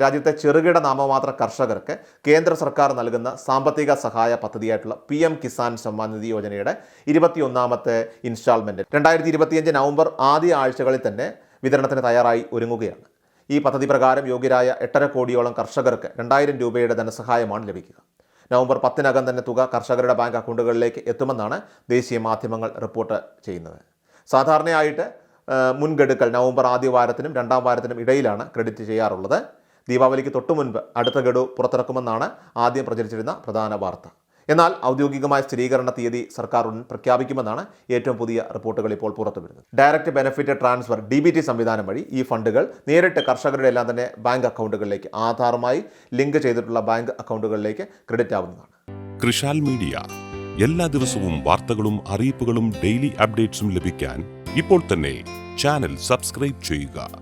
രാജ്യത്തെ ചെറുകിട നാമമാത്ര കർഷകർക്ക് കേന്ദ്ര സർക്കാർ നൽകുന്ന സാമ്പത്തിക സഹായ പദ്ധതിയായിട്ടുള്ള പി എം കിസാൻ സമ്മാൻ നിധി യോജനയുടെ ഇരുപത്തിയൊന്നാമത്തെ ഇൻസ്റ്റാൾമെന്റ് രണ്ടായിരത്തി ഇരുപത്തിയഞ്ച് നവംബർ ആദ്യ ആഴ്ചകളിൽ തന്നെ വിതരണത്തിന് തയ്യാറായി ഒരുങ്ങുകയാണ്. ഈ പദ്ധതി പ്രകാരം യോഗ്യരായ എട്ടര കോടിയോളം കർഷകർക്ക് രണ്ടായിരം രൂപയുടെ ധനസഹായമാണ് ലഭിക്കുക. നവംബർ പത്തിനകം തന്നെ തുക കർഷകരുടെ ബാങ്ക് അക്കൗണ്ടുകളിലേക്ക് എത്തുമെന്നാണ് ദേശീയ മാധ്യമങ്ങൾ റിപ്പോർട്ട് ചെയ്യുന്നത്. സാധാരണയായിട്ട് മുൻഗഡുക്കൾ നവംബർ ആദ്യ വാരത്തിനും രണ്ടാം വാരത്തിനും ഇടയിലാണ് ക്രെഡിറ്റ് ചെയ്യാറുള്ളത്. ദീപാവലിക്ക് തൊട്ടു മുൻപ് അടുത്ത ഗഡു പുറത്തിറക്കുമെന്നാണ് ആദ്യം പ്രചരിച്ചിരുന്ന പ്രധാന വാർത്ത. എന്നാൽ ഔദ്യോഗികമായ സ്ഥിരീകരണ തീയതി സർക്കാർ ഉടൻ പ്രഖ്യാപിക്കുമെന്നാണ് ഏറ്റവും പുതിയ റിപ്പോർട്ടുകൾ ഇപ്പോൾ പുറത്തു വരുന്നത് direct benefit transfer D B T സംവിധാനം വഴി ഈ ഫണ്ടുകൾ നേരിട്ട് കർഷകരുടെ എല്ലാം തന്നെ ബാങ്ക് അക്കൗണ്ടുകളിലേക്ക് ആധാറുമായി ലിങ്ക് ചെയ്തിട്ടുള്ള ബാങ്ക് അക്കൗണ്ടുകളിലേക്ക് ക്രെഡിറ്റ് ആവുന്നതാണ്. കൃഷാൽ മീഡിയ. എല്ലാ ദിവസവും വാർത്തകളും അറിയിപ്പുകളും ഡെയിലി അപ്ഡേറ്റ്സും ലഭിക്കാൻ ഇപ്പോൾ തന്നെ ചാനൽ സബ്സ്ക്രൈബ് ചെയ്യുക.